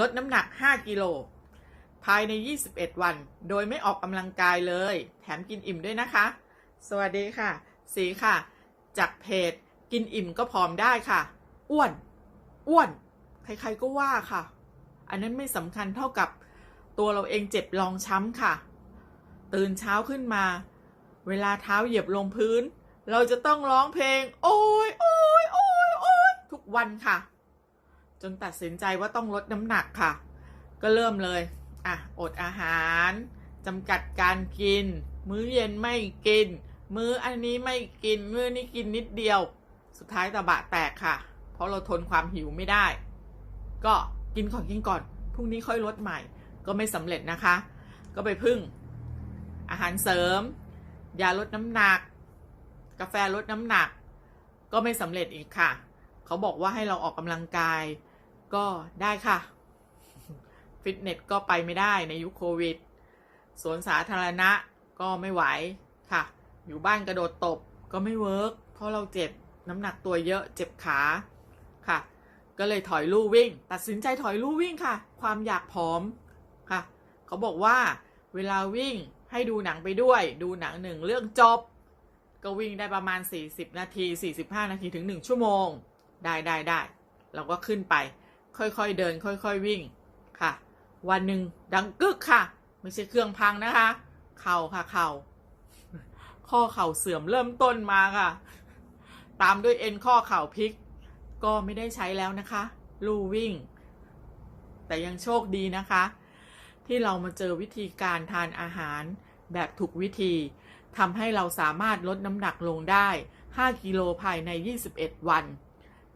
ลดน้ำหนัก 5 กิโล ภายใน 21 วัน โดยไม่ออกกำลังกายเลย แถมกินอิ่มด้วยนะคะ สวัสดีค่ะ สีค่ะ จากเพจ กินอิ่มก็ผอมได้ค่ะ อ้วน อ้วน ใครๆก็ว่าค่ะ อันนั้นไม่สำคัญเท่ากับตัวเราเองเจ็บรองช้ำค่ะ ตื่นเช้าขึ้นมา เวลาเท้าเหยียบลงพื้น เราจะต้องร้องเพลง โอ้ยโอ้ยโอ้ยโอ้ยทุกวันค่ะ จนตัดสินใจว่าต้องลดน้ำหนักค่ะ ก็เริ่มเลยอะอดอาหารจำกัดการกิน มื้อเย็นไม่กิน มื้ออันนี้ไม่กิน มื้อนี้กินนิดเดียว สุดท้ายตะบะแตกค่ะ เพราะเราทนความหิวไม่ได้ ก็กินก่อนกินก่อนพรุ่งนี้ค่อยลดใหม่ ก็ไม่สำเร็จนะคะ ก็ไปพึ่ง อาหารเสริมยาลดน้ำหนัก กาแฟลดน้ำหนัก ก็ไม่สำเร็จอีกค่ะ เขาบอกว่าให้เราออกกำลังกาย ก็ได้ค่ะ ฟิตเนสก็ไปไม่ได้ในยุคโควิด สวนสาธารณะก็ไม่ไหวค่ะ อยู่บ้านกระโดดตบก็ไม่เวิร์กเพราะเราเจ็บน้ำหนักตัวเยอะเจ็บขาค่ะ ก็เลยถอยลู่วิ่ง ตัดสินใจถอยลู่วิ่งค่ะ ความอยากผอมค่ะ เขาบอกว่าเวลาวิ่งให้ดูหนังไปด้วย ดูหนังหนึ่งเรื่องจบ ก็วิ่งได้ประมาณ 40 นาที 45 นาทีถึง 1 ชั่วโมง ได้ได้ได้ เราก็ขึ้นไป ค่อยๆเดิน ค่อยๆวิ่งค่ะ วันหนึ่งดังกึกค่ะ ไม่ใช่เครื่องพังนะคะ เข่าค่ะเข่า ข้อเข่าเสื่อมเริ่มต้นมาค่ะ ตามด้วยเอ็นข้อเข่าพลิก ก็ไม่ได้ใช้แล้วนะคะ ลู่วิ่ง แต่ยังโชคดีนะคะ ที่เรามาเจอวิธีการทานอาหารแบบถูกวิธีทำให้เราสามารถลดน้ำหนักลงได้ 5 กิโลภายใน 21 วัน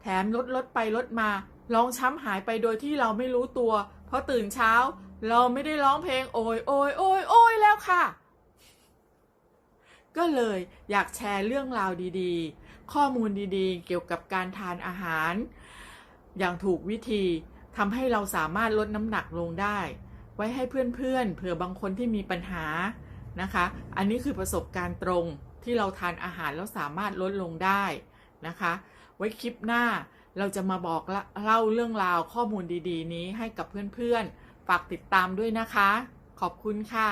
แถมลดลดไปลดมาร้องช้ำหายไปโดยที่เราไม่รู้ตัว เพราะตื่นเช้า เราไม่ได้ร้องเพลงโอยโอยโอยโอยแล้วค่ะ ก็เลยอยากแชร์เรื่องราวดีๆ ข้อมูลดีๆ เกี่ยวกับการทานอาหาร อย่างถูกวิธีทำให้เราสามารถลดน้ำหนักลงได้ ไว้ให้เพื่อนๆเผื่อบางคนที่มีปัญหานะคะ อันนี้คือประสบการณ์ตรงที่เราทานอาหารแล้วสามารถลดลงได้นะคะ ไว้คลิปหน้า เราจะมาบอกเล่าเรื่องราวข้อมูลดีๆ นี้ให้กับเพื่อนๆ ฝากติดตามด้วยนะคะ ขอบคุณค่ะ